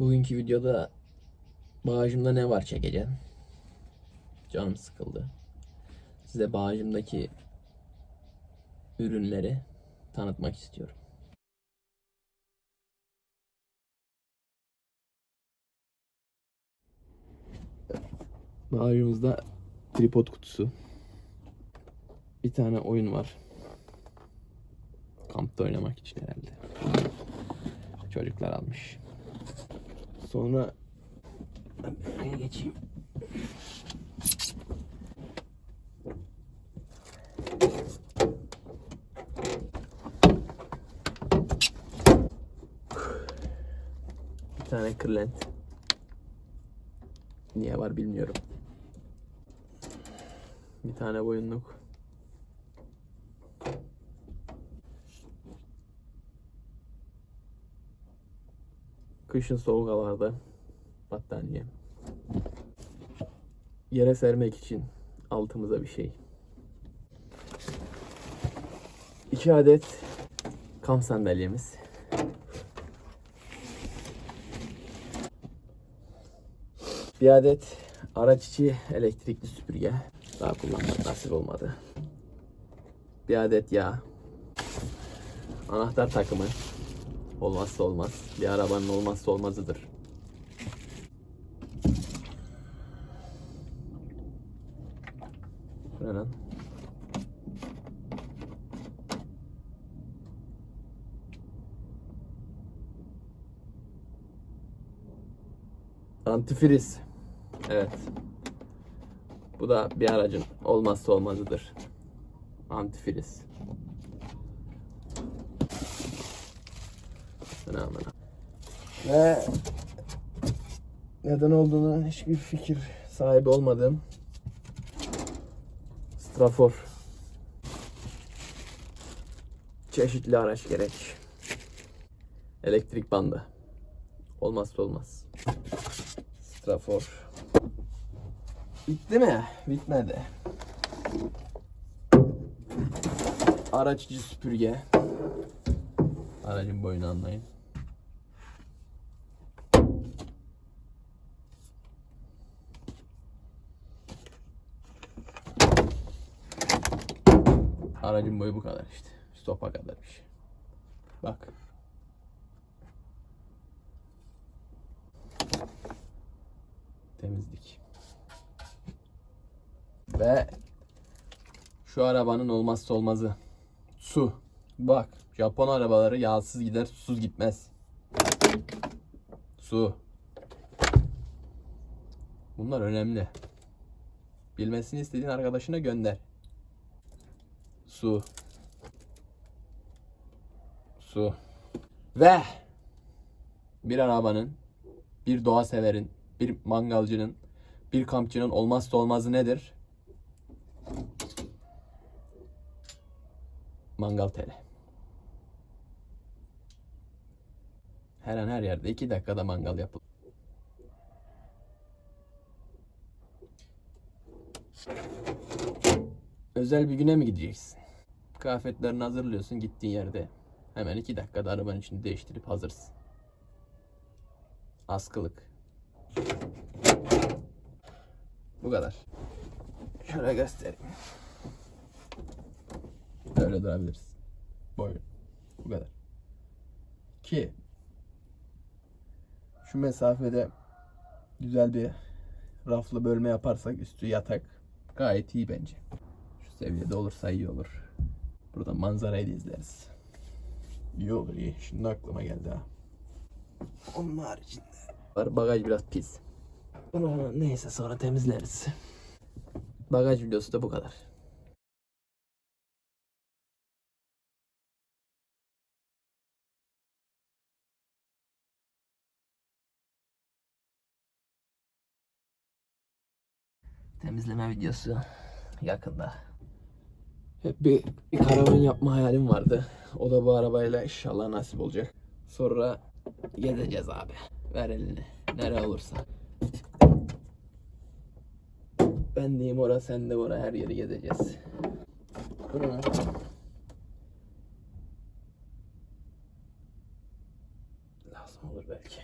Bugünkü videoda bağcımda ne var çekeceğim. Canım sıkıldı. Size bağcımdaki ürünleri tanıtmak istiyorum. Bağcımızda tripod kutusu. Bir tane oyun var. Kampta oynamak için herhalde. Çocuklar almış. Sonra ben buraya geçeyim. Bir tane kırlent. Niye var bilmiyorum. Bir tane boyunluk. Kışın soğuk havalarda battaniye. Yere sermek için altımıza bir şey. İki adet kamp sandalyemiz. Bir adet araç içi elektrikli süpürge. Daha kullanmak nasip olmadı. Bir adet yağ. Anahtar takımı. Olmazsa olmaz. Bir arabanın olmazsa olmazıdır. Lan? Antifriz. Evet. Bu da bir aracın olmazsa olmazıdır. Antifriz. Fenomen. Ve neden olduğunu hiçbir fikir sahibi olmadığım Strafor çeşitli araç gerek. Elektrik bandı. Olmazsa olmaz. Strafor. Bitti mi? Bitmedi. Araç içi süpürge. Aracın boyunu anlayın. Aracın boyu bu kadar işte. Stopa kadar bir şey. Bak. Temizlik. Ve şu arabanın olmazsa olmazı. Su. Bak. Japon arabaları yağsız gider, susuz gitmez. Su. Bunlar önemli. Bilmesini istediğin arkadaşına gönder. Su. Su. Ve bir arabanın, bir doğa severin, bir mangalcının, bir kampçının olmazsa olmazı nedir? Mangal teli. Her an her yerde iki dakikada mangal yapılır. Özel bir güne mi gideceksin? Kıyafetlerini hazırlıyorsun gittiğin yerde. Hemen iki dakikada arabanın içini değiştirip hazırsın. Askılık. Bu kadar. Şöyle göstereyim. Böyle durabiliriz. Boyun. Bu kadar. Ki şu mesafede güzel bir raflı bölme yaparsak üstü yatak gayet iyi bence. Şu seviyede olursa iyi olur. Burada manzarayı da izleriz. İyi olur iyi. Şimdi aklıma geldi ha. Onun haricinde. Var bagaj biraz pis. Neyse sonra temizleriz. Bagaj videosu da bu kadar. Temizleme videosu yakında. Hep bir, bir karavan yapma hayalim vardı. O da bu arabayla inşallah nasip olacak. Sonra gezeceğiz abi. Ver elini. Nere olursa. Ben diyeyim ora sen de ora her yeri gezeceğiz. Bunu lazım olur belki.